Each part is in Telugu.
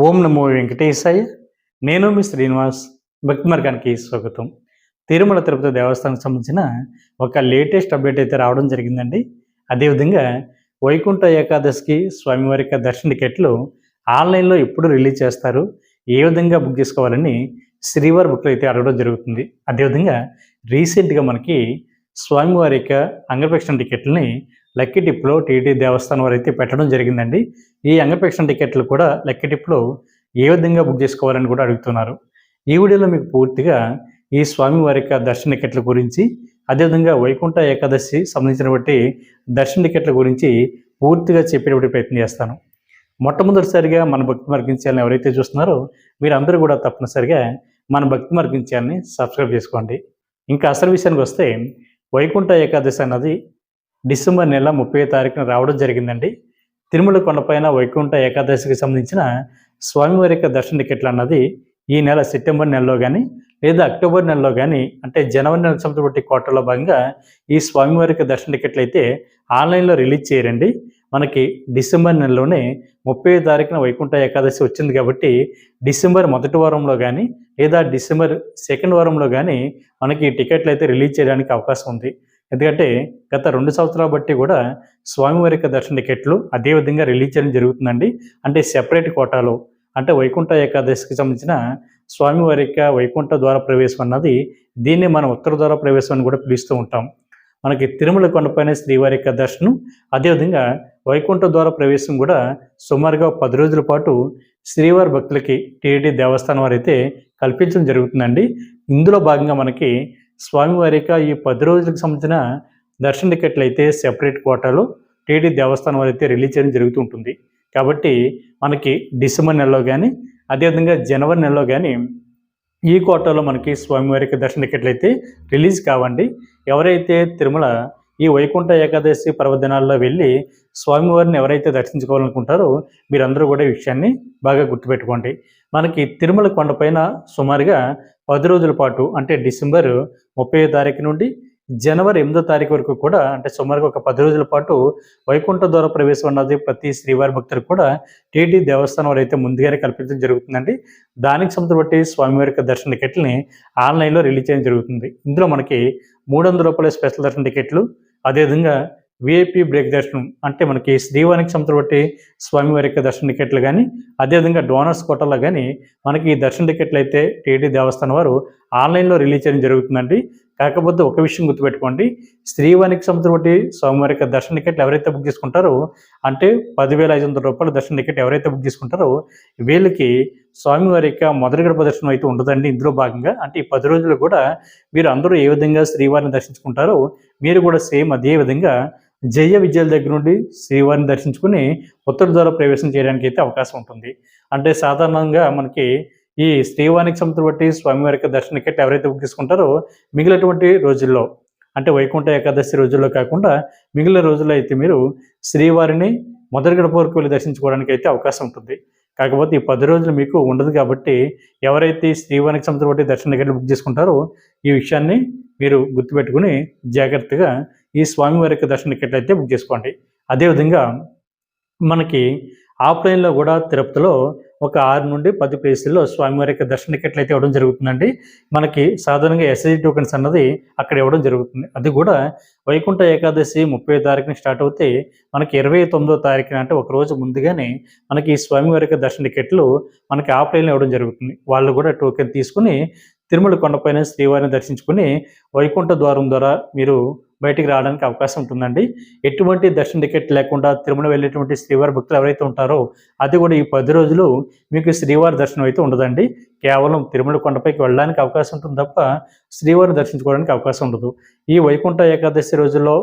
ఓం నమో వెంకటేశాయ. నేను మీ శ్రీనివాస్. భక్తి మార్గానికి స్వాగతం. తిరుమల తిరుపతి దేవస్థానానికి సంబంధించిన ఒక లేటెస్ట్ అప్డేట్ అయితే రావడం జరిగిందండి. అదేవిధంగా వైకుంఠ ఏకాదశికి స్వామివారి యొక్క దర్శన టికెట్లు ఆన్లైన్లో ఎప్పుడు రిలీజ్ చేస్తారు? ఏ విధంగా బుక్ చేసుకోవాలని శ్రీవారి బుక్లో అయితే అడగడం జరుగుతుంది. అదేవిధంగా రీసెంట్గా మనకి స్వామివారి యొక్క అంగప్రక్షణ టికెట్లని లక్కీ టిప్లో టీటీ దేవస్థానం వారు అయితే పెట్టడం జరిగిందండి. ఈ అంగపేక్షణ టికెట్లు కూడా లక్కీ టిప్లో ఏ విధంగా బుక్ చేసుకోవాలని కూడా అడుగుతున్నారు. ఈ వీడియోలో మీకు పూర్తిగా ఈ స్వామివారి యొక్క దర్శన టికెట్ల గురించి అదేవిధంగా వైకుంఠ ఏకాదశి సంబంధించినటువంటి దర్శన టికెట్ల గురించి పూర్తిగా చెప్పేటువంటి ప్రయత్నం చేస్తాను. మొట్టమొదటిసారిగా మన భక్తి మార్గం ఛానల్ ఎవరైతే చూస్తున్నారో మీరందరూ కూడా తప్పనిసరిగా మన భక్తి మార్గం ఛానల్ని సబ్స్క్రైబ్ చేసుకోండి. ఇంకా అసలు విషయానికి వస్తే వైకుంఠ ఏకాదశి అన్నది డిసెంబర్ నెల ముప్పై తారీఖున రావడం జరిగిందండి. తిరుమల కొండపైన వైకుంఠ ఏకాదశికి సంబంధించిన స్వామివారి యొక్క దర్శన టికెట్లు అన్నది ఈ నెల సెప్టెంబర్ నెలలో కానీ లేదా అక్టోబర్ నెలలో కానీ అంటే జనవరి నెలకు సంబంధించిన కోటలో భాగంగా ఈ స్వామివారి యొక్క దర్శన టికెట్లు అయితే ఆన్లైన్లో రిలీజ్ చేయరండి. మనకి డిసెంబర్ నెలలోనే ముప్పై తారీఖున వైకుంఠ ఏకాదశి వచ్చింది కాబట్టి డిసెంబర్ మొదటి వారంలో కానీ లేదా డిసెంబర్ సెకండ్ వారంలో కానీ మనకి ఈ టికెట్లు అయితే రిలీజ్ చేయడానికి అవకాశం ఉంది. ఎందుకంటే గత రెండు సంవత్సరాల బట్టి కూడా స్వామివారి యొక్క దర్శన టికెట్లు అదే విధంగా రిలీజ్ చేయడం జరుగుతుందండి. అంటే సెపరేట్ కోటాలో అంటే వైకుంఠ ఏకాదశికి సంబంధించిన స్వామివారి యొక్క వైకుంఠ ద్వార ప్రవేశం అన్నది దీన్ని మనం ఉత్తర ద్వార ప్రవేశం అని కూడా పిలుస్తూ ఉంటాం. మనకి తిరుమల కొండపైన శ్రీవారి యొక్క దర్శనం అదేవిధంగా వైకుంఠ ద్వార ప్రవేశం కూడా సుమారుగా పది రోజుల పాటు శ్రీవారి భక్తులకి టీటీ దేవస్థానం వారు అయితే కల్పించడం జరుగుతుందండి. ఇందులో భాగంగా మనకి స్వామివారి యొక్క ఈ పది రోజులకు సంబంధించిన దర్శన టికెట్లు అయితే సెపరేట్ కోటాలో టీడీ దేవస్థానం వారు అయితే రిలీజ్ చేయడం జరుగుతూ ఉంటుంది. కాబట్టి మనకి డిసెంబర్ నెలలో కానీ అదేవిధంగా జనవరి నెలలో కానీ ఈ కోటాలో మనకి స్వామివారికి దర్శన టికెట్లు అయితే రిలీజ్ కావండి. ఎవరైతే తిరుమల ఈ వైకుంఠ ఏకాదశి పర్వదినాల్లో వెళ్ళి స్వామివారిని ఎవరైతే దర్శించుకోవాలనుకుంటారో మీరందరూ కూడా ఈ విషయాన్ని బాగా గుర్తుపెట్టుకోండి. మనకి తిరుమల కొండపైన సుమారుగా పది రోజుల పాటు అంటే డిసెంబర్ ముప్పై తారీఖు నుండి జనవరి ఎనిమిదో తారీఖు వరకు కూడా అంటే సుమారుగా ఒక పది రోజుల పాటు వైకుంఠ ద్వార ప్రవేశం అన్నది ప్రతి శ్రీవారి భక్తులు కూడా టీటీ దేవస్థానం వారు అయితే ముందుగానే కల్పించడం జరుగుతుందండి. దానికి సంబంధించి బట్టి స్వామివారి యొక్క దర్శన టికెట్లని ఆన్లైన్లో రిలీజ్ చేయడం జరుగుతుంది. ఇందులో మనకి మూడు వందల రూపాయల స్పెషల్ దర్శన టికెట్లు అదేవిధంగా విఐపి బ్రేక్ దర్శనం అంటే మనకి శ్రీవానికి సంతలు బట్టి స్వామివారి యొక్క దర్శన టికెట్లు కానీ అదేవిధంగా డోనర్స్ కోటల్లో కానీ మనకి ఈ దర్శన టికెట్లు అయితే టీటీ దేవస్థానం వారు ఆన్లైన్లో రిలీజ్ చేయడం జరుగుతుందండి. కాకపోతే ఒక విషయం గుర్తుపెట్టుకోండి. శ్రీవానికి సంబంధించి బట్టి స్వామివారి యొక్క దర్శన టికెట్లు ఎవరైతే బుక్ చేసుకుంటారో అంటే పదివేల ఐదు వందల రూపాయల దర్శన టికెట్ ఎవరైతే బుక్ చేసుకుంటారో వీళ్ళకి స్వామివారి యొక్క మొదటి గడప దర్శనం అయితే ఉండదండి. ఇందులో భాగంగా అంటే ఈ పది రోజులు కూడా మీరు అందరూ ఏ విధంగా శ్రీవారిని దర్శించుకుంటారో మీరు కూడా సేమ్ అదే విధంగా జయ విజయాల దగ్గర నుండి శ్రీవారిని దర్శించుకుని ఉత్తర ద్వార ప్రవేశం చేయడానికి అయితే అవకాశం ఉంటుంది. అంటే సాధారణంగా మనకి ఈ శ్రీవారికి సంబంధం బట్టి స్వామివారి యొక్క దర్శన టికెట్ ఎవరైతే బుక్ చేసుకుంటారో మిగిలినటువంటి రోజుల్లో అంటే వైకుంఠ ఏకాదశి రోజుల్లో కాకుండా మిగిలిన రోజుల్లో అయితే మీరు శ్రీవారిని మొదటి గడప వరకు వెళ్ళి దర్శించుకోవడానికి అయితే అవకాశం ఉంటుంది. కాకపోతే ఈ పది రోజులు మీకు ఉండదు కాబట్టి ఎవరైతే శ్రీవారికి సంబంధం బట్టి దర్శన టికెట్లు బుక్ చేసుకుంటారో ఈ విషయాన్ని మీరు గుర్తుపెట్టుకుని జాగ్రత్తగా ఈ స్వామివారి యొక్క దర్శన టికెట్లు అయితే బుక్ చేసుకోండి. అదేవిధంగా మనకి ఆఫ్లైన్లో కూడా తిరుపతిలో ఒక ఆరు నుండి పది ప్లేసుల్లో స్వామివారి యొక్క దర్శన టికెట్లు అయితే ఇవ్వడం జరుగుతుందండి. మనకి సాధారణంగా ఎస్ఐ టోకెన్స్ అన్నది అక్కడ ఇవ్వడం జరుగుతుంది. అది కూడా వైకుంఠ ఏకాదశి ముప్పై తారీఖున స్టార్ట్ అవుతే మనకి ఇరవై తొమ్మిదో తారీఖున అంటే ఒక రోజు ముందుగానే మనకి ఈ స్వామివారి యొక్క దర్శన టికెట్లు మనకి ఆఫ్లైన్లో ఇవ్వడం జరుగుతుంది. వాళ్ళు కూడా టోకెన్ తీసుకుని తిరుమల కొండపైన శ్రీవారిని దర్శించుకుని వైకుంఠ ద్వారం ద్వారా మీరు బయటికి రావడానికి అవకాశం ఉంటుందండి. ఎటువంటి దర్శన టికెట్ లేకుండా తిరుమల వెళ్ళేటువంటి శ్రీవారి భక్తులు ఎవరైతే ఉంటారో అది కూడా ఈ పది రోజులు మీకు శ్రీవారి దర్శనం అయితే ఉండదండి. కేవలం తిరుమల కొండపైకి వెళ్ళడానికి అవకాశం ఉంటుంది తప్ప శ్రీవారిని దర్శించుకోవడానికి అవకాశం ఉండదు. ఈ వైకుంఠ ఏకాదశి రోజుల్లో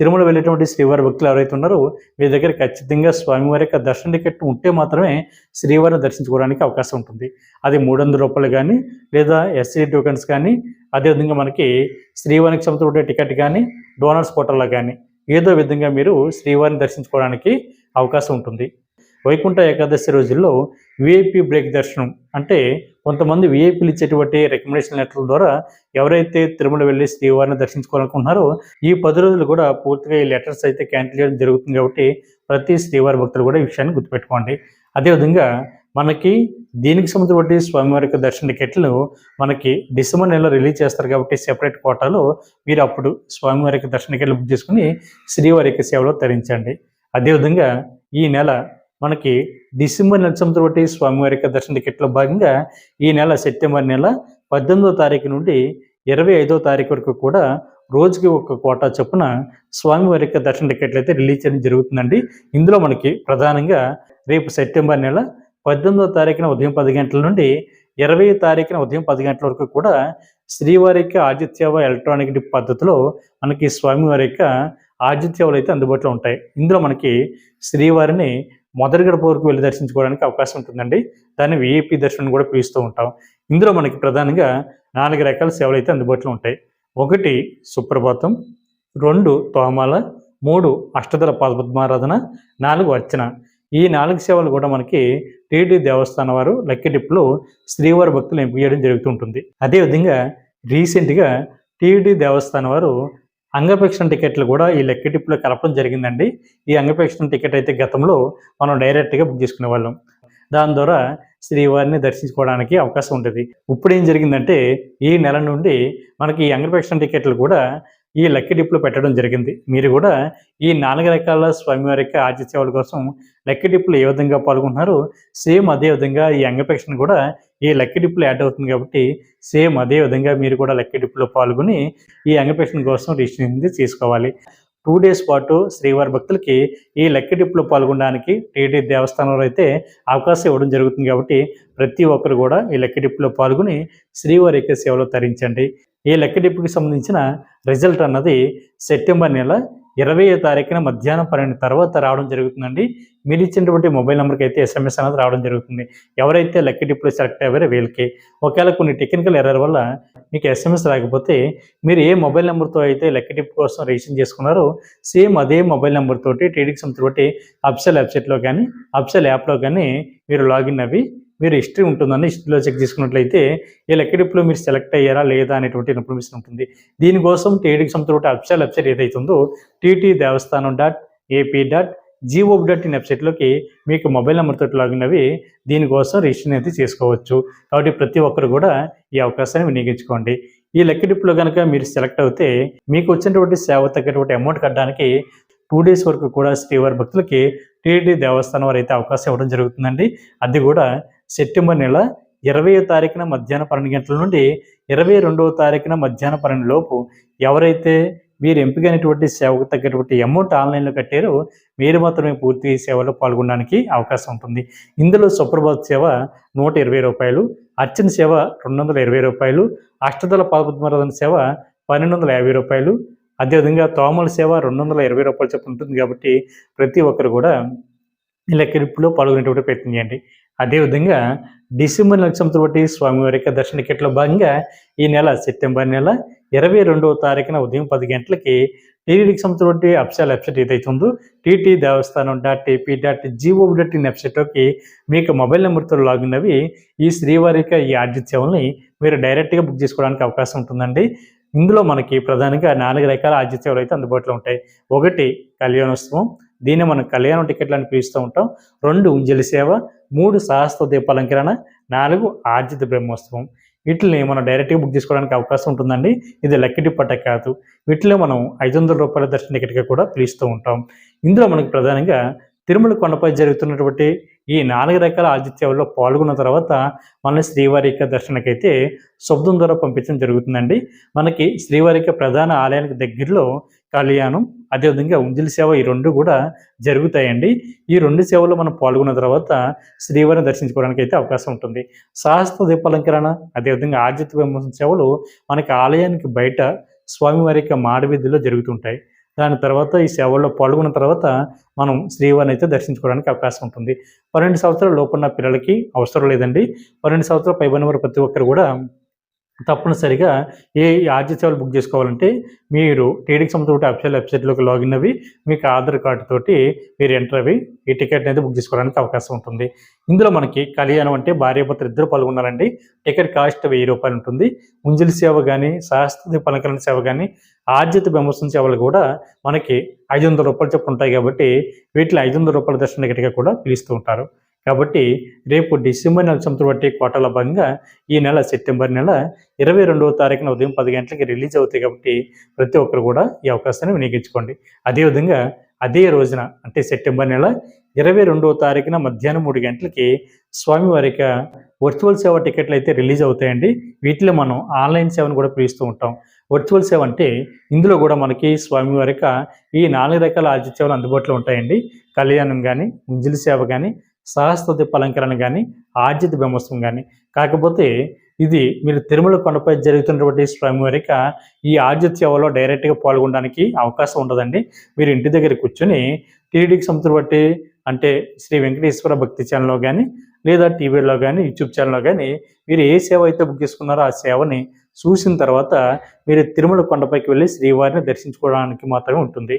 తిరుమల వెళ్ళేటువంటి శ్రీవారి భక్తులు ఎవరైతే ఉన్నారో మీ దగ్గర ఖచ్చితంగా స్వామివారి యొక్క దర్శన టికెట్ ఉంటే మాత్రమే శ్రీవారిని దర్శించుకోవడానికి అవకాశం ఉంటుంది. అది మూడు వందల రూపాయలు కానీ లేదా ఎస్సీ టోకెన్స్ కానీ అదేవిధంగా మనకి శ్రీవారికి సంబంధించిన టికెట్ కానీ డోనర్స్ హోటల్లో కానీ ఏదో విధంగా మీరు శ్రీవారిని దర్శించుకోవడానికి అవకాశం ఉంటుంది. వైకుంఠ ఏకాదశి రోజుల్లో విఐపి బ్రేక్ దర్శనం అంటే కొంతమంది విఐపీలు ఇచ్చేటువంటి రికమెండేషన్ లెటర్ల ద్వారా ఎవరైతే తిరుమల వెళ్ళి శ్రీవారిని దర్శించుకోవాలనుకుంటున్నారో ఈ పది రోజులు కూడా పూర్తిగా ఈ లెటర్స్ అయితే క్యాన్సిల్ చేయడం జరుగుతుంది కాబట్టి ప్రతి శ్రీవారి భక్తులు కూడా ఈ విషయాన్ని గుర్తుపెట్టుకోండి. అదేవిధంగా మనకి దీనికి సంబంధించిన స్వామివారి యొక్క దర్శన టికెట్లు మనకి డిసెంబర్ నెలలో రిలీజ్ చేస్తారు కాబట్టి సెపరేట్ కోటాలో మీరు అప్పుడు స్వామివారి యొక్క దర్శన టికెట్లు బుక్ చేసుకుని శ్రీవారి యొక్క సేవలో తరించండి. అదేవిధంగా ఈ నెల మనకి డిసెంబర్ నెల సంబంధించిన స్వామివారి యొక్క దర్శన టికెట్లో భాగంగా ఈ నెల సెప్టెంబర్ నెల పద్దెనిమిదో తారీఖు నుండి ఇరవై ఐదో తారీఖు వరకు కూడా రోజుకి ఒక కోటా చొప్పున స్వామివారి యొక్క దర్శన టికెట్లు అయితే రిలీజ్ చేయడం జరుగుతుందండి. ఇందులో మనకి ప్రధానంగా రేపు సెప్టెంబర్ నెల పద్దెనిమిదో తారీఖున ఉదయం పది గంటల నుండి ఇరవై తారీఖున ఉదయం పది గంటల వరకు కూడా శ్రీవారి యొక్క ఆదిత్యవ ఎలక్ట్రానిక్ డిప్ పద్ధతిలో మనకి స్వామివారి యొక్క ఆదిత్యవలు అయితే అందుబాటులో ఉంటాయి. ఇందులో మనకి శ్రీవారిని మొదటిగడ వరకు వెళ్ళి దర్శించుకోవడానికి అవకాశం ఉంటుందండి. దాన్ని విఐపి దర్శనం కూడా పిలుస్తూ ఉంటాం. ఇందులో మనకి ప్రధానంగా నాలుగు రకాల సేవలు అయితే అందుబాటులో ఉంటాయి. ఒకటి సుప్రభాతం రెండు తోమాల మూడు అష్టదల పద్మారాధన నాలుగు అర్చన. ఈ నాలుగు సేవలు కూడా మనకి టీటీ దేవస్థానం వారు లక్కీ శ్రీవారి భక్తులు ఎంపిక చేయడం జరుగుతుంటుంది అదేవిధంగా రీసెంట్గా టీటీ దేవస్థానం వారు అంగపేక్షణ టికెట్లు కూడా ఈ లక్కీ కలపడం జరిగిందండి. ఈ అంగపేక్షణ టికెట్ అయితే గతంలో మనం డైరెక్ట్గా బుక్ చేసుకునే వాళ్ళం దాని ద్వారా శ్రీవారిని దర్శించుకోవడానికి అవకాశం ఉంటుంది ఇప్పుడు ఏం జరిగిందంటే ఈ నెల నుండి మనకి ఈ అంగపేక్షణ టికెట్లు కూడా ఈ లక్కీ డిప్లు పెట్టడం జరిగింది. మీరు కూడా ఈ నాలుగు రకాల స్వామివారి యొక్క ఆర్జీ సేవల కోసం లక్కీ డిప్లు ఏ విధంగా పాల్గొంటున్నారు సేమ్ అదే విధంగా ఈ అంగపేక్షణ కూడా ఈ లక్కీ డిప్లు యాడ్ అవుతుంది కాబట్టి సేమ్ అదే విధంగా మీరు కూడా లక్కీ డిప్లో పాల్గొని ఈ అంగపేక్షణ కోసం రిజిస్ట్రేషన్ తీసుకోవాలి టూ డేస్ పాటు శ్రీవారి భక్తులకి ఈ లక్కీ డిప్లో పాల్గొనడానికి టీటీ దేవస్థానంలో అయితే అవకాశం ఇవ్వడం జరుగుతుంది కాబట్టి ప్రతి ఒక్కరు కూడా ఈ లక్కీ డిప్లో పాల్గొని శ్రీవారి యొక్క సేవలో తరించండి. ఈ లక్కీ సంబంధించిన రిజల్ట్ అన్నది సెప్టెంబర్ నెల ఇరవై తారీఖున మధ్యాహ్నం పన్నెండు తర్వాత రావడం జరుగుతుందండి. మీరు ఇచ్చినటువంటి మొబైల్ నెంబర్కి అయితే ఎస్ఎంఎస్ అనేది రావడం జరుగుతుంది. ఎవరైతే లక్కీ డిప్లో సెలెక్ట్ అయ్యారో వీళ్ళకి ఒకవేళ కొన్ని టెక్నికల్ ఎర్రర్ వల్ల మీకు ఎస్ఎంఎస్ రాకపోతే మీరు ఏ మొబైల్ నెంబర్తో అయితే లక్కీ డిప్ కోసం రిజిస్టర్ చేసుకున్నారో సేమ్ అదే మొబైల్ నెంబర్ తోటి టీడీకి సంబంధించి అప్సెల్ వెబ్సైట్లో కానీ అప్సెల్ యాప్లో కానీ మీరు లాగిన్ అవి మీరు హిస్టరీ ఉంటుందని హిస్టరీలో చెక్ చేసుకున్నట్లయితే ఈ లెక్కడిప్లో మీరు సెలెక్ట్ అయ్యారా లేదా అనేటువంటి ఇన్ఫర్మేషన్ ఉంటుంది. దీనికోసం టీడీకి సంబంధించిన అఫిషియల్ వెబ్సైట్ ఏదైతే ఉందో T T Devasthanam dot AP dot gov dot in వెబ్సైట్లోకి మీకు మొబైల్ నెంబర్ తోటి లాగిన్ అవి దీనికోసం రిజిస్ట్రేషన్ అయితే చేసుకోవచ్చు. కాబట్టి ప్రతి ఒక్కరు కూడా ఈ అవకాశాన్ని వినియోగించుకోండి. ఈ లెక్కడిప్లో కనుక మీరు సెలెక్ట్ అవుతే మీకు వచ్చినటువంటి సేవ తగ్గటువంటి అమౌంట్ కట్టడానికి టూ డేస్ వరకు కూడా శ్రీవారి భక్తులకి టీటీ దేవస్థానం వారు అయితే అవకాశం ఇవ్వడం జరుగుతుందండి. అది కూడా సెప్టెంబర్ నెల ఇరవై తారీఖున మధ్యాహ్నం పన్నెండు గంటల నుండి ఇరవై రెండవ తారీఖున మధ్యాహ్నం పన్నెండు లోపు ఎవరైతే మీరు ఎంపికైనటువంటి సేవకు తగ్గటువంటి అమౌంట్ ఆన్లైన్లో కట్టారో మీరు మాత్రమే పూర్తి సేవలో పాల్గొనడానికి అవకాశం ఉంటుంది. ఇందులో సుప్రభాత్ సేవ నూట ఇరవై రూపాయలు అర్చన సేవ రెండు వందల ఇరవై రూపాయలు అష్టదళ పాదపద్మరాధన సేవ పన్నెండు వందల యాభై రూపాయలు అదేవిధంగా తోమల సేవ రెండు వందల ఇరవై రూపాయలు చెప్పు ఉంటుంది కాబట్టి ప్రతి ఒక్కరు కూడా ఈ లెక్కరిప్పులో పాల్గొనేటువంటి ప్రయత్నం చేయండి. అదేవిధంగా డిసెంబర్ నక్షత్రం బట్టి స్వామివారి యొక్క దర్శన కిట్లో భాగంగా ఈ నెల సెప్టెంబర్ నెల ఇరవై రెండవ తారీఖున ఉదయం పది గంటలకి టీటీడీకి సంబంధించినటువంటి అప్సల్ వెబ్సైట్ ఏదైతే ఉందో TT Devasthanam dot AP dot GO dot in వెబ్సైట్లోకి మీకు మొబైల్ నెంబర్తో లాగిన్ అవి ఈ శ్రీవారి యొక్క ఈ ఆర్జిత సేవల్ని మీరు డైరెక్ట్గా బుక్ చేసుకోవడానికి అవకాశం ఉంటుందండి. ఇందులో మనకి ప్రధానంగా నాలుగు రకాల ఆర్జిత సేవలు అయితే అందుబాటులో ఉంటాయి. ఒకటి కళ్యాణోత్సవం దీన్ని మనం కళ్యాణం టికెట్లు అని పిలుస్తూ ఉంటాం. రెండు ఉంజలి సేవ మూడు సహస్ర దీపాలంకరణ నాలుగు ఆర్జిత బ్రహ్మోత్సవం. వీటిని మనం డైరెక్ట్గా బుక్ చేసుకోవడానికి అవకాశం ఉంటుందండి. ఇది లక్కీ పట్ట కాదు. వీటిలో మనం ఐదు వందల రూపాయల దర్శన టికెట్గా కూడా పిలుస్తూ ఉంటాం. ఇందులో మనకు ప్రధానంగా తిరుమల కొండపై జరుగుతున్నటువంటి ఈ నాలుగు రకాల ఆతిథ్యాల్లో పాల్గొన్న తర్వాత మన శ్రీవారి యొక్క దర్శనకైతే శబ్దం ద్వారా పంపించడం జరుగుతుందండి. మనకి శ్రీవారి యొక్క ప్రధాన ఆలయానికి దగ్గరలో కళ్యాణం అదేవిధంగా ఉంజిలి సేవ ఈ రెండు కూడా జరుగుతాయండి. ఈ రెండు సేవలు మనం పాల్గొన్న తర్వాత శ్రీవారిని దర్శించుకోవడానికి అయితే అవకాశం ఉంటుంది. సహస్ర దీపాలంకరణ అదేవిధంగా ఆర్జిత సేవలు మనకి ఆలయానికి బయట స్వామివారి యొక్క మాడవీధిలో జరుగుతుంటాయి. దాని తర్వాత ఈ సేవల్లో పాల్గొన్న తర్వాత మనం శ్రీవారిని అయితే దర్శించుకోవడానికి అవకాశం ఉంటుంది. పన్నెండు సంవత్సరాల లోపున్న పిల్లలకి అవసరం లేదండి. పన్నెండు సంవత్సరాల పైబడిన వారు ప్రతి ఒక్కరు కూడా తప్పనిసరిగా ఏ ఆర్జీ సేవలు బుక్ చేసుకోవాలంటే మీరు టీడీకి సంబంధించిన అఫీషియల్ వెబ్సైట్లోకి లాగిన్ అవి మీకు ఆధార్ కార్డు తోటి మీరు ఎంటర్ అవి ఈ టికెట్ అనేది బుక్ చేసుకోవడానికి అవకాశం ఉంటుంది. ఇందులో మనకి కళ్యాణం అంటే భార్యాభర్తలు ఇద్దరు పాల్గొన్నారండి. టికెట్ కాస్ట్ వెయ్యి రూపాయలు ఉంటుంది. ముంజలి సేవ కానీ శాస్త్ర పలకరణ సేవ కానీ ఆర్జిత విమర్శన సేవలు కూడా మనకి ఐదు వందల రూపాయలు చెప్పు ఉంటాయి కాబట్టి వీటిలో ఐదు వందల రూపాయల దర్శన టికెట్గా కూడా పిలుస్తూ ఉంటారు. కాబట్టి రేపు డిసెంబర్ నెల సంవత్సరం బట్టి కోటల భాగంగా ఈ నెల సెప్టెంబర్ నెల ఇరవై రెండవ తారీఖున ఉదయం పది గంటలకి రిలీజ్ అవుతాయి కాబట్టి ప్రతి ఒక్కరు కూడా ఈ అవకాశాన్ని వినియోగించుకోండి. అదేవిధంగా అదే రోజున అంటే సెప్టెంబర్ నెల ఇరవై రెండవ తారీఖున మధ్యాహ్నం మూడు గంటలకి స్వామివారి యొక్క వర్చువల్ సేవ టికెట్లు అయితే రిలీజ్ అవుతాయండి. వీటిలో మనం ఆన్లైన్ సేవను కూడా పిలుస్తూ ఉంటాం. వర్చువల్ సేవ అంటే ఇందులో కూడా మనకి స్వామివారి యొక్క ఈ నాలుగు రకాల ఆతిథ్యాలు సేవలు అందుబాటులో ఉంటాయండి. కళ్యాణం కానీ ముంజిలి సేవ కానీ సహస్రతి అలంకరణ కానీ ఆర్జిత బ్రహ్మోత్సవం కానీ కాకపోతే ఇది మీరు తిరుమల కొండపై జరుగుతున్నటువంటి స్వామివారిక ఈ ఆర్జిత సేవలో డైరెక్ట్గా పాల్గొనడానికి అవకాశం ఉండదండి. మీరు ఇంటి దగ్గర కూర్చొని టీడీకి సంస్థలు బట్టి అంటే శ్రీ వెంకటేశ్వర భక్తి ఛానల్లో కానీ లేదా టీవీలో కానీ యూట్యూబ్ ఛానల్లో కానీ మీరు ఏ సేవ అయితే బుక్ చేసుకున్నారో ఆ సేవని చూసిన తర్వాత మీరు తిరుమల కొండపైకి వెళ్ళి శ్రీవారిని దర్శించుకోవడానికి మాత్రమే ఉంటుంది.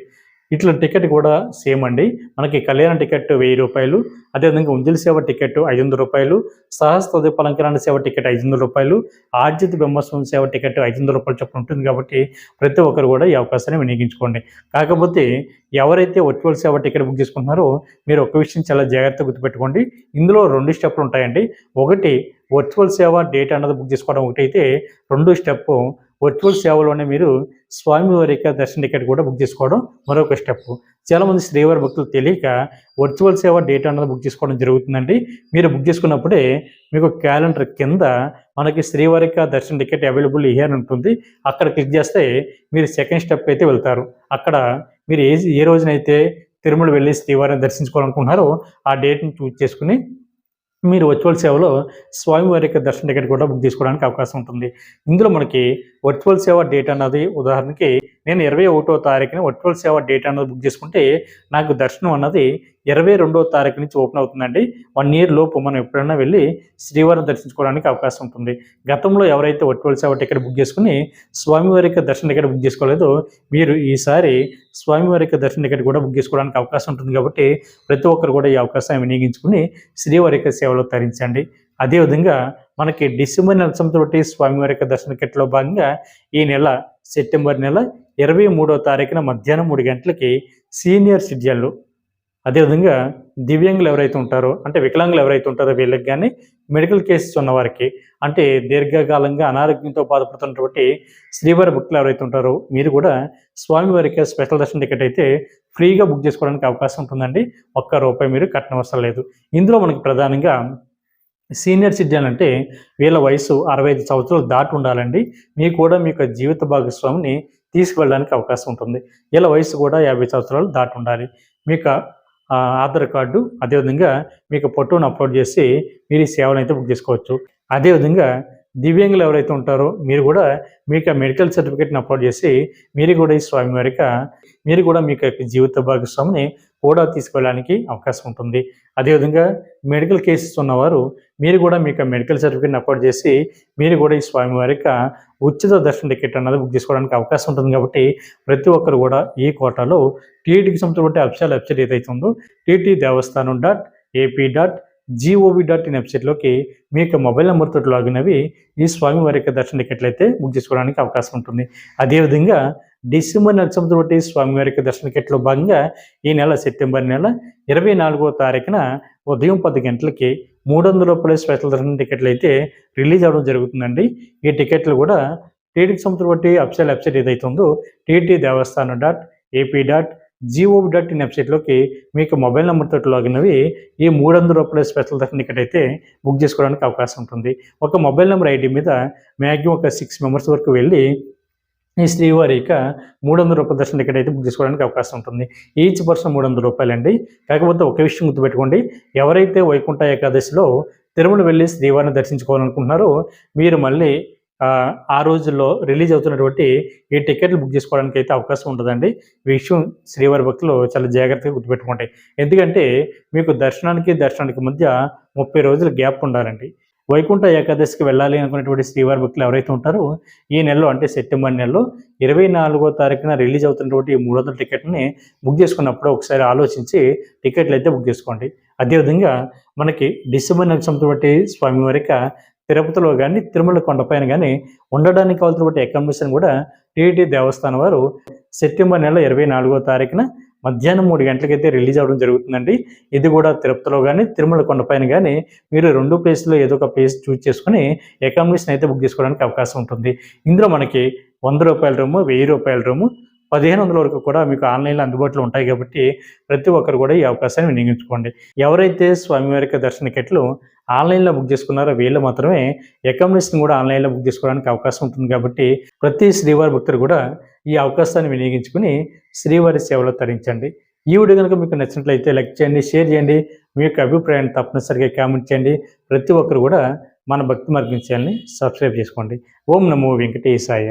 ఇట్లా టికెట్ కూడా సేమ్ అండి. మనకి కళ్యాణ టికెట్ వెయ్యి రూపాయలు అదేవిధంగా ఉంజలి సేవ టికెట్ ఐదు వందల రూపాయలు సహస్ర పలంకరణ సేవ టికెట్ ఐదు వందల రూపాయలు ఆర్జిత బ్రహ్మోత్సవం సేవ టికెట్ ఐదు వందల రూపాయలు చొప్పున ఉంటుంది కాబట్టి ప్రతి ఒక్కరు కూడా ఈ అవకాశాన్ని వినియోగించుకోండి. కాకపోతే ఎవరైతే వర్చువల్ సేవ టికెట్ బుక్ చేసుకుంటున్నారో మీరు ఒక విషయం చాలా జాగ్రత్తగా గుర్తుపెట్టుకోండి. ఇందులో రెండు స్టెప్లు ఉంటాయండి. ఒకటి వర్చువల్ సేవ డేట్ అన్నది బుక్ చేసుకోవడం ఒకటైతే రెండు స్టెప్ వర్చువల్ సేవలోనే మీరు స్వామివారి యొక్క దర్శన టికెట్ కూడా బుక్ చేసుకోవడం మరొక స్టెప్. చాలామంది శ్రీవారి భక్తులు తెలియక వర్చువల్ సేవ డేట్ అనేది బుక్ చేసుకోవడం జరుగుతుందండి. మీరు బుక్ చేసుకున్నప్పుడే మీకు క్యాలెండర్ కింద మనకి శ్రీవారి యొక్క దర్శన టికెట్ అవైలబుల్ ఇయర్ అని ఉంటుంది. అక్కడ క్లిక్ చేస్తే మీరు సెకండ్ స్టెప్ అయితే వెళ్తారు. అక్కడ మీరు ఏ ఏ రోజునైతే తిరుమల వెళ్ళి శ్రీవారిని దర్శించుకోవాలనుకుంటున్నారో ఆ డేట్ని చూజ్ చేసుకుని మీరు వర్చువల్ సేవలో స్వామివారి యొక్క దర్శన టికెట్ కూడా బుక్ చేసుకోవడానికి అవకాశం ఉంటుంది. ఇందులో మనకి వర్చువల్ సేవ డేట్ అన్నది ఉదాహరణకి నేను ఇరవై ఒకటో తారీఖున వర్చువల్ సేవ డేట్ అన్నది బుక్ చేసుకుంటే నాకు దర్శనం అన్నది ఇరవై రెండో తారీఖు నుంచి ఓపెన్ అవుతుందండి. వన్ ఇయర్ లోపు మనం ఎప్పుడైనా వెళ్ళి శ్రీవారిని దర్శించుకోవడానికి అవకాశం ఉంటుంది. గతంలో ఎవరైతే ఒట్టువల్ సేవ టికెట్ బుక్ చేసుకుని స్వామివారి యొక్క దర్శన టికెట్ బుక్ చేసుకోలేదో మీరు ఈసారి స్వామివారి యొక్క దర్శన టికెట్ కూడా బుక్ చేసుకోవడానికి అవకాశం ఉంటుంది కాబట్టి ప్రతి ఒక్కరు కూడా ఈ అవకాశాన్ని వినియోగించుకుని శ్రీవారి యొక్క సేవలో తరించండి. అదేవిధంగా మనకి డిసెంబర్ నెల సంవత్సరం స్వామివారి యొక్క దర్శన టికెట్లో భాగంగా ఈ నెల సెప్టెంబర్ నెల ఇరవై మూడో తారీఖున మధ్యాహ్నం మూడు గంటలకి సీనియర్ సిటిజన్లు అదేవిధంగా దివ్యాంగులు ఎవరైతే ఉంటారో అంటే వికలాంగులు ఎవరైతే ఉంటారో వీళ్ళకి కానీ మెడికల్ కేసెస్ ఉన్నవారికి అంటే దీర్ఘకాలంగా అనారోగ్యంతో బాధపడుతున్నటువంటి శ్రీవారి భక్తులు ఎవరైతే ఉంటారో మీరు కూడా స్వామివారికి స్పెషల్ దర్శన టికెట్ అయితే ఫ్రీగా బుక్ చేసుకోవడానికి అవకాశం ఉంటుందండి. ఒక్క రూపాయి మీరు కట్టనవసరం లేదు. ఇందులో మనకి ప్రధానంగా సీనియర్ సిటిజన్ అంటే వీళ్ళ వయసు అరవై ఐదు సంవత్సరాలు దాటి ఉండాలండి. మీకు కూడా మీ యొక్క జీవిత భాగస్వామిని తీసుకువెళ్ళడానికి అవకాశం ఉంటుంది. వీళ్ళ వయసు కూడా యాభై సంవత్సరాలు దాటి ఉండాలి. మీకు ఆధార్ కార్డు అదేవిధంగా మీకు ఫోటోను అప్లోడ్ చేసి మీరు ఈ సేవలు అయితే బుక్ చేసుకోవచ్చు. అదేవిధంగా దివ్యాంగులు ఎవరైతే ఉంటారో మీరు కూడా మీకు మెడికల్ సర్టిఫికేట్ని అప్లోడ్ చేసి మీరు కూడా ఈ స్వామి స్వామివారిక మీరు కూడా మీకు యొక్క జీవిత భాగస్వామిని కూడా తీసుకెళ్ళడానికి అవకాశం ఉంటుంది. అదేవిధంగా మెడికల్ కేసెస్ ఉన్నవారు మీరు కూడా మీకు మెడికల్ సర్టిఫికేట్ని అప్లోడ్ చేసి మీరు కూడా ఈ స్వామివారిక ఉచిత దర్శన టికెట్ అన్నది బుక్ చేసుకోవడానికి అవకాశం ఉంటుంది కాబట్టి ప్రతి ఒక్కరు కూడా ఈ కోటాలో టీటీకి సంబంధించిన అప్షాల వెబ్సైట్ ఏదైతే ఉందో TT Devasthanam dot AP dot GOV dot in వెబ్సైట్లోకి మీ యొక్క మొబైల్ నెంబర్తో లాగిన్ అవి ఈ స్వామివారి యొక్క దర్శన టికెట్లు అయితే బుక్ చేసుకోవడానికి అవకాశం ఉంటుంది. అదేవిధంగా డిసెంబర్ నెల సంవత్సరం బట్టి స్వామివారి టికెట్లో భాగంగా ఈ నెల సెప్టెంబర్ నెల ఇరవై నాలుగో తారీఖున ఉదయం పది గంటలకి మూడు వందల రూపాయల స్పెషల్ దర్శన టికెట్లు అయితే రిలీజ్ అవ్వడం జరుగుతుందండి. ఈ టికెట్లు కూడా టీడీకి సంవత్సరం బట్టి అఫ్సైల్ వెబ్సైట్ ఏదైతే ఉందో TT Devasthanam dot AP dot GOV dot in వెబ్సైట్లోకి మీకు మొబైల్ నెంబర్తో లాగిన్ అవి ఈ మూడు వందల రూపాయల స్పెషల్ దర్శన టికెట్ అయితే బుక్ చేసుకోవడానికి అవకాశం ఉంటుంది. ఒక మొబైల్ నెంబర్ ఐడి మీద మ్యాక్సిమం ఒక సిక్స్ మెంబర్స్ వరకు వెళ్ళి ఈ శ్రీవారి ఇక మూడు వందల రూపాయల దర్శన టికెట్ అయితే బుక్ చేసుకోవడానికి అవకాశం ఉంటుంది. ఈచ్ పర్సన్ మూడు వందల రూపాయలండి. కాకపోతే ఒక విషయం గుర్తుపెట్టుకోండి. ఎవరైతే వైకుంఠ ఏకాదశిలో తిరుమల వెళ్ళి శ్రీవారిని దర్శించుకోవాలనుకుంటున్నారో మీరు మళ్ళీ ఆ, రోజుల్లో రిలీజ్ అవుతున్నటువంటి ఈ టికెట్లు బుక్ చేసుకోవడానికి అయితే అవకాశం ఉంటుందండి. ఈ విషయం శ్రీవారి భక్తులు చాలా జాగ్రత్తగా గుర్తుపెట్టుకుంటాయి ఎందుకంటే మీకు దర్శనానికి దర్శనానికి మధ్య ముప్పై రోజుల గ్యాప్ ఉండాలండి. వైకుంఠ ఏకాదశికి వెళ్ళాలి అనుకునేటువంటి శ్రీవారి భక్తులు ఎవరైతే ఉంటారో ఈ నెలలో అంటే సెప్టెంబర్ నెలలో ఇరవై నాలుగో తారీఖున రిలీజ్ అవుతున్నటువంటి ఈ మూడు వందల టికెట్ని బుక్ చేసుకున్నప్పుడు ఒకసారి ఆలోచించి టికెట్లు అయితే బుక్ చేసుకోండి. అదేవిధంగా మనకి డిసెంబర్ నెల సంవత్సరం బట్టి స్వామివారిక తిరుపతిలో కానీ తిరుమల కొండపైన కానీ ఉండడానికి కావాల్సినటువంటి అకామిడేషన్ కూడా టీటీ దేవస్థానం వారు సెప్టెంబర్ నెల ఇరవై నాలుగో తారీఖున మధ్యాహ్నం మూడు గంటలకైతే రిలీజ్ అవ్వడం జరుగుతుందండి. ఇది కూడా తిరుపతిలో కానీ తిరుమల కొండపైన కానీ మీరు రెండు ప్లేస్లో ఏదో ఒక ప్లేస్ చూస్ చేసుకుని అకామిడేషన్ అయితే బుక్ చేసుకోవడానికి అవకాశం ఉంటుంది. ఇందులో మనకి వంద రూపాయల రూము వెయ్యి రూపాయల రూము పదిహేను వందల వరకు కూడా మీకు ఆన్లైన్లో అందుబాటులో ఉంటాయి కాబట్టి ప్రతి ఒక్కరు కూడా ఈ అవకాశాన్ని వినియోగించుకోండి. ఎవరైతే స్వామివారికి దర్శనకెట్లు ఆన్లైన్లో బుక్ చేసుకున్నారో వీళ్ళు మాత్రమే అకామిడేషన్ కూడా ఆన్లైన్లో బుక్ చేసుకోవడానికి అవకాశం ఉంటుంది కాబట్టి ప్రతి శ్రీవారి భక్తులు కూడా ఈ అవకాశాన్ని వినియోగించుకుని శ్రీవారి సేవలో తరించండి. ఈ వీడియో కనుక మీకు నచ్చినట్లయితే లైక్ చేయండి షేర్ చేయండి మీ యొక్క అభిప్రాయాన్ని తప్పనిసరిగా కామెంట్ చేయండి. ప్రతి ఒక్కరు కూడా మన భక్తి మార్గం చేయాలని సబ్స్క్రైబ్ చేసుకోండి. ఓం నమో వెంకటేశాయ.